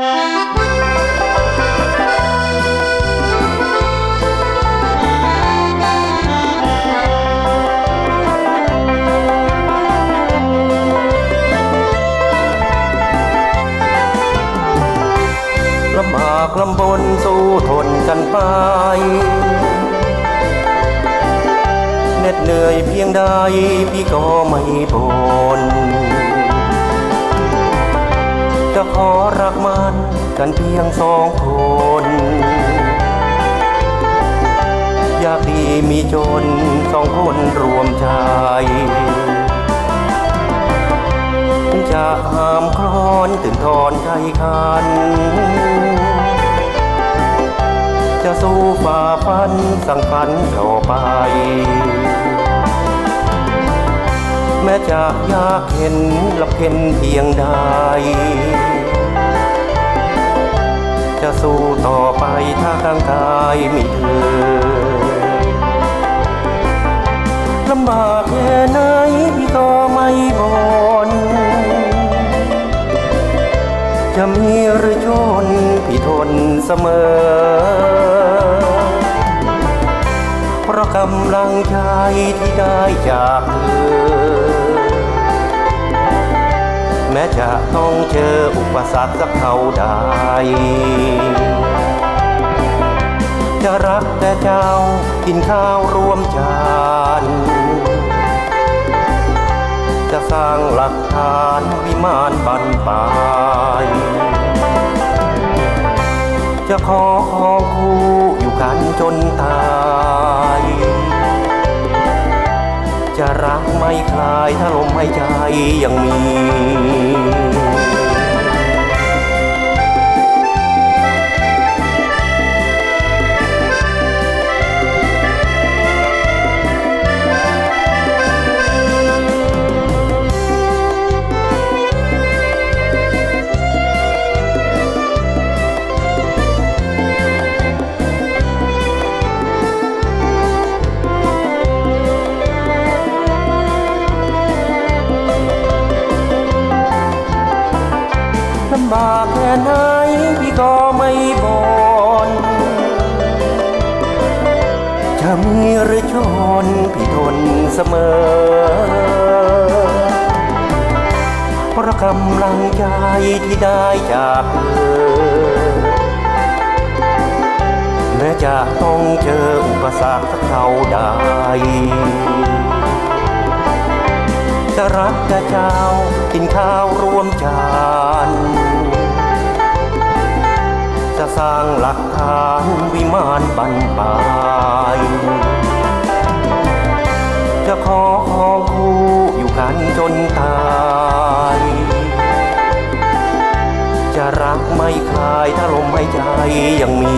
ลำบากลำบนสู้ทนกันไปเหน็ดเหนื่อยเพียงใดพี่ก็ไม่บ่น จะขอรักมันกันเพียงสองคน อยากดีมีจนสองคนรวมใจจะหามคลอนตื่นทอนใจคัน จะสู้ฝ่าฟันสั่งฝันต่อไปแม้จะยากเห็นลับเห็นเพียงใด สู้ต่อไปถ้าร่างกายมีเธอลำบากแค่ไหนพี่ก็ไม่บ่นจะมีหรือชนพี่ทนเสมอ เพราะกำลังใจที่ได้จากเธอ แม้จะต้องเจออุปสรรคสักเท่าใด จะรักแต่เจ้ากินข้าวรวมจานจะสร้างหลักฐานวิมานบันปลายจะขอของคู่อยู่กันจนตาย จะรักไม่คลายถ้าลมหายใจยังมีำบากแค่ไหนพี่ก็ไม่บ่นจะมีหรือชนพี่ทนเสมอ เพราะกำลังใจที่ได้จากเธอแม้จะต้องเจออุปสรรคสักเท่าใดจะรักแต่เจ้ากินข้าวรวมจาน สร้างหลักฐานวิมานบันปลายจะขอของคู่อยู่กันจนตาย จะรักไม่คลายถ้าลมหายใจยังมี